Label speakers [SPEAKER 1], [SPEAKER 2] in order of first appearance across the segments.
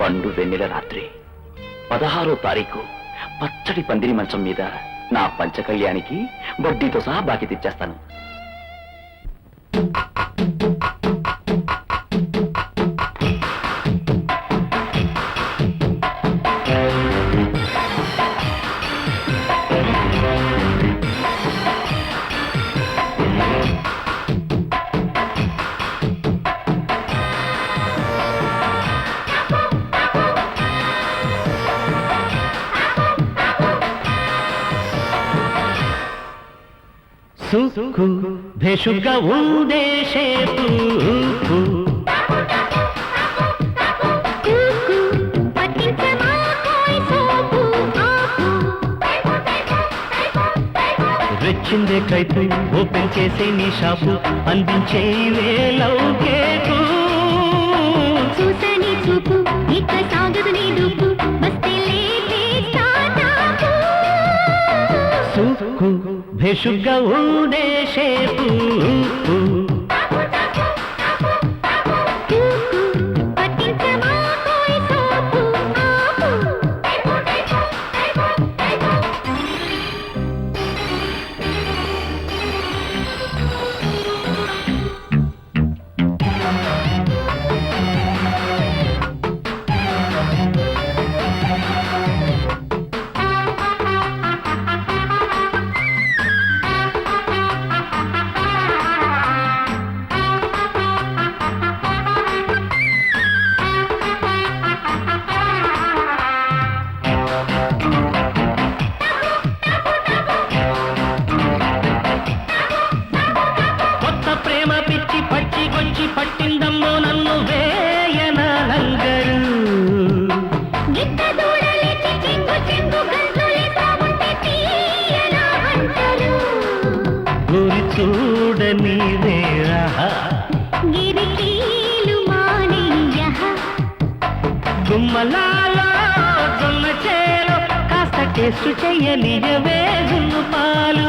[SPEAKER 1] పండు వెన్నెల రాత్రి. పదహారో తారీఖు పచ్చడి పందిరి మంచం మీద నా పంచకళ్యానికి వడ్డీతో సహా బాకీ తెచ్చేస్తాను.
[SPEAKER 2] సుఖు భేషుక ఉండే షేపు రెచ్చిందే కైపు ఓపెన్ చేసే నీ షాపు అందించే వేలవు
[SPEAKER 3] చూసని చూపు
[SPEAKER 2] భేషుగా ఉండే షేపు. పచ్చి పట్టిందమ్మో నన్ను వేయన లంగరు గురి చూడని గుమ్మలాలో జొన్న చేలో కాస్త టేస్ట్ చెయ్యనియవే పాలు.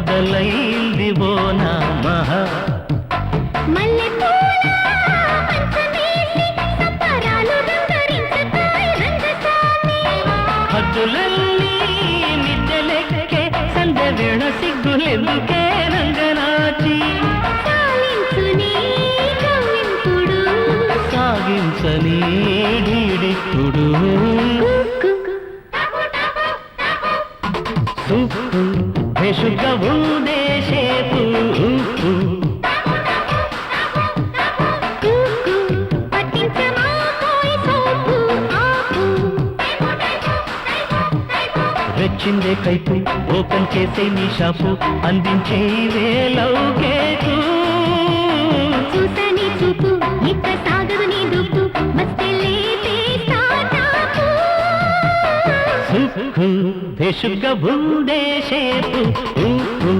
[SPEAKER 2] మొదలైంది బోనా మహా. హద్దులన్నీ మిద్దెలెక్కే సంధ్య వేళ సిగ్గులెందుకే రంగనాచి
[SPEAKER 3] నీ
[SPEAKER 2] సాగించని డీడిక్కుడు సుక్కు భేషుగా ఊదేసేపు ఉప్పు
[SPEAKER 3] వచ్చిందే
[SPEAKER 2] రెచ్చిందే కైపు ఓపెన్ చేసే నీ షాపు అందించే వేలవు కేకు
[SPEAKER 3] చూసని చూపు ఇక సాగదు నీ దుప్పు మస్తే
[SPEAKER 2] సుక్కు భేషుగా ఊదేసేపు ఉప్పు